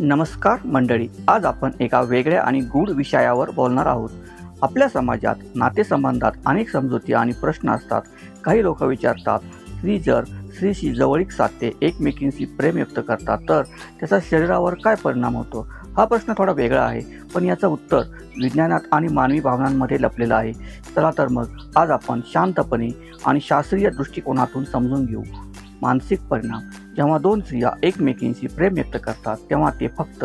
नमस्कार मंडळी आज आपण एका वेगळ्या आणि गूढ विषयावर बोलणार आहोत. आपल्या समाजात नातेसंबंधात अनेक समजुती आणि प्रश्न असतात. काही लोक विचारतात स्त्री जर स्त्रीशी जवळीक साधते एकमेकींशी प्रेम व्यक्त करतात तर त्याचा शरीरावर काय परिणाम होतो? हा प्रश्न थोडा वेगळा आहे पण याचं उत्तर विज्ञानात आणि मानवी भावनांमध्ये लपलेलं आहे. चला तर मग आज आपण शांतपणे आणि शास्त्रीय दृष्टिकोनातून समजून घेऊ. मानसिक परिणाम. जेव्हा दोन स्त्रिया एकमेकींशी प्रेम व्यक्त करतात तेव्हा ते फक्त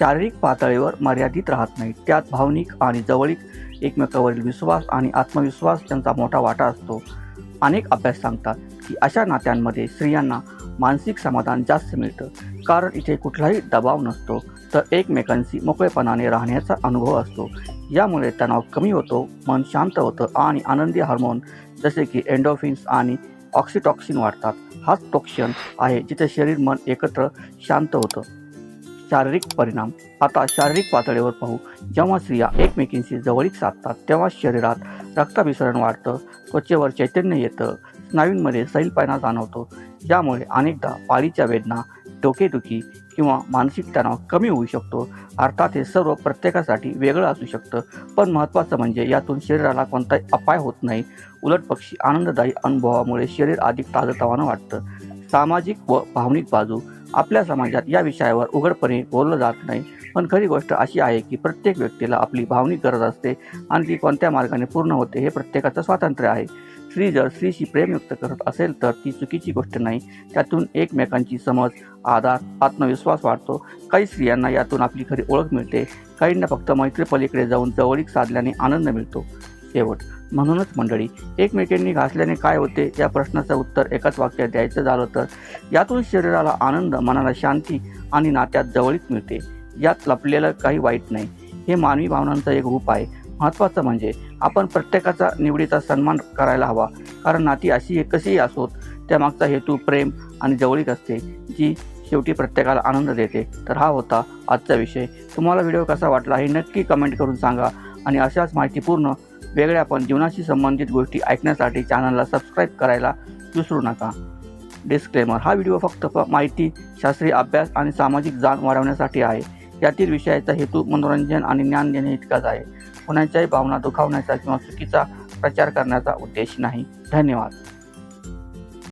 शारीरिक पातळीवर मर्यादित राहत नाही त्यात भावनिक आणि जवळीक एकमेकावरील विश्वास आणि आत्मविश्वास यांचा मोठा वाटा असतो. अनेक अभ्यास सांगतात की अशा नात्यांमध्ये स्त्रियांना मानसिक समाधान जास्त मिळतं. कारण इथे कुठलाही दबाव नसतो. तर एकमेकांशी मोकळेपणाने राहण्याचा अनुभव असतो. यामुळे तणाव कमी होतो मन शांत होतं आणि आनंदी हार्मोन जसे की एन्डोफिन्स आणि ऑक्सिटॉक्सिन वाढतात. हाच तो क्षण आहे जिथे शरीर मन एकत्र शांत होतं. शारीरिक परिणाम. आता शारीरिक पातळीवर पाहू. जेव्हा स्त्रिया एकमेकींशी जवळीक साधतात तेव्हा शरीरात रक्ताभिसरण वाढतं त्वचेवर चैतन्य येतं स्नायूंमध्ये सैलपणा जाणवतो. ज्यामुळे अनेकदा पाळीच्या वेदना डोकेदुखी किंवा मानसिक तणाव कमी होऊ शकतो. अर्थात हे सर्व प्रत्येकासाठी वेगळं असू शकतं. पण महत्त्वाचं म्हणजे यातून शरीराला कोणताही अपाय होत नाही. उलट पक्षी आनंददायी अनुभवामुळे शरीर अधिक ताजतवानं वाटतं. सामाजिक व भावनिक बाजू. आपल्या समाजात या विषयावर उघडपणे बोललं जात नाही. पण खरी गोष्ट अशी आहे की प्रत्येक व्यक्तीला आपली भावनिक गरज असते. आणि ती कोणत्या मार्गाने पूर्ण होते हे प्रत्येकाचं स्वातंत्र्य आहे. स्त्री जर स्त्रीशी प्रेम व्यक्त करत असेल तर ती चुकीची गोष्ट नाही. त्यातून एकमेकांची समज आधार आत्मविश्वास वाढतो. काही स्त्रियांना यातून आपली खरी ओळख मिळते. काहींना फक्त मैत्रीपलीकडे जाऊन जवळीक साधल्याने आनंद मिळतो. शेवट म्हणूनच मंडळी एकमेकांनी घासल्याने काय होते? या प्रश्नाचं उत्तर एकाच वाक्यात द्यायचं झालं तर? यातून शरीराला आनंद मनाला शांती आणि नात्यात जवळीक मिळते. यात लपलेलं काही वाईट नाही. हे मानवी भावनांचं एक रूप आहे. महत्त्वाचं म्हणजे आपण प्रत्येकाचा निवडीचा सन्मान करायला हवा. कारण नाती अशी कशीही असोत त्यामागचा हेतू प्रेम आणि जवळीक असते जी शेवटी प्रत्येकाला आनंद देते. तर हा होता आजचा विषय. तुम्हाला व्हिडिओ कसा वाटला हे नक्की कमेंट करून सांगा. आणि अशाच माहितीपूर्ण वेगळ्या पण जीवनाशी संबंधित गोष्टी ऐकण्यासाठी चॅनलला सबस्क्राईब करायला विसरू नका. डिस्क्लेमर हा व्हिडिओ फक्त माहिती शास्त्रीय अभ्यास आणि सामाजिक जाण वाढवण्यासाठी आहे. यातील विषयाचा हेतू मनोरंजन आणि ज्ञान देणे इतकाच आहे. कोणाच्याही भावना दुखावण्याचा किंवा चुकीचा प्रचार करण्याचा उद्देश नाही. धन्यवाद.